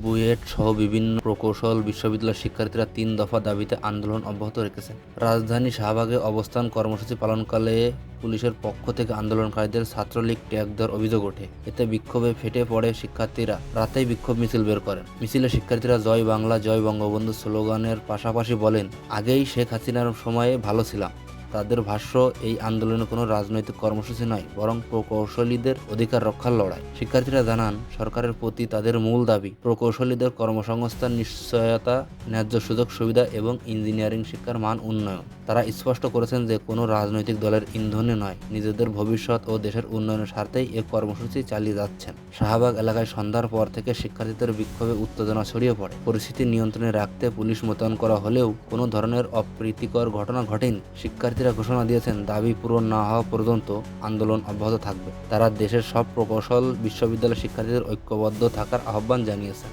বুয়েট সহ বিভিন্ন প্রকৌশল বিশ্ববিদ্যালয়ের শিক্ষার্থীরা তিন দফা দাবিতে আন্দোলন অব্যাহত রেখেছেন রাজধানী শাহবাগে অবস্থান কর্মসূচি পালনকালে পুলিশের পক্ষ থেকে আন্দোলনকারীদের ছাত্রলীগ ট্যাগ দেওয়ার অভিযোগ ওঠে। এতে বিক্ষোভে ফেটে পড়ে শিক্ষার্থীরা। রাতেই বিক্ষোভ মিছিল বের করেন। মিছিলে শিক্ষার্থীরা জয় বাংলা, জয় বঙ্গবন্ধু স্লোগানের পাশাপাশি বলেন, আগেই শেখ হাসিনার সময়ে ভালো ছিলাম। তাদের ভাষ্য, এই আন্দোলনে কোনো রাজনৈতিক কর্মসূচি নয়, বরং প্রকৌশলীদের অধিকার রক্ষার লড়াই। শিক্ষার্থীরা জানান, সরকারের প্রতি তাদের মূল দাবি, প্রকৌশলীদের কর্মসংস্থান, নিশ্চয়তা, ন্যায্য সুযোগ, সুবিধা এবং ইঞ্জিনিয়ারিং শিক্ষার মান উন্নয়ন। তারা স্পষ্ট করেছেন যে কোনো রাজনৈতিক দলের ইন্ধনে নয়, নিজেদের ভবিষ্যৎ ও দেশের উন্নয়নের স্বার্থেই এ কর্মসূচি চালিয়ে যাচ্ছেন। শাহবাগ এলাকায় সন্ধ্যার পর থেকে শিক্ষার্থীদের বিক্ষোভে উত্তেজনা ছড়িয়ে পড়ে। পরিস্থিতি নিয়ন্ত্রণে রাখতে পুলিশ মোতায়েন করা হলেও কোনো ধরনের অপ্রীতিকর ঘটনা ঘটেনি। শিক্ষার্থীরা ঘোষণা দিয়েছেন, দাবি পূরণ না হওয়া পর্যন্ত আন্দোলন অব্যাহত থাকবে। তারা দেশের সব প্রকৌশল বিশ্ববিদ্যালয় শিক্ষার্থীদের ঐক্যবদ্ধ থাকার আহ্বান জানিয়েছেন।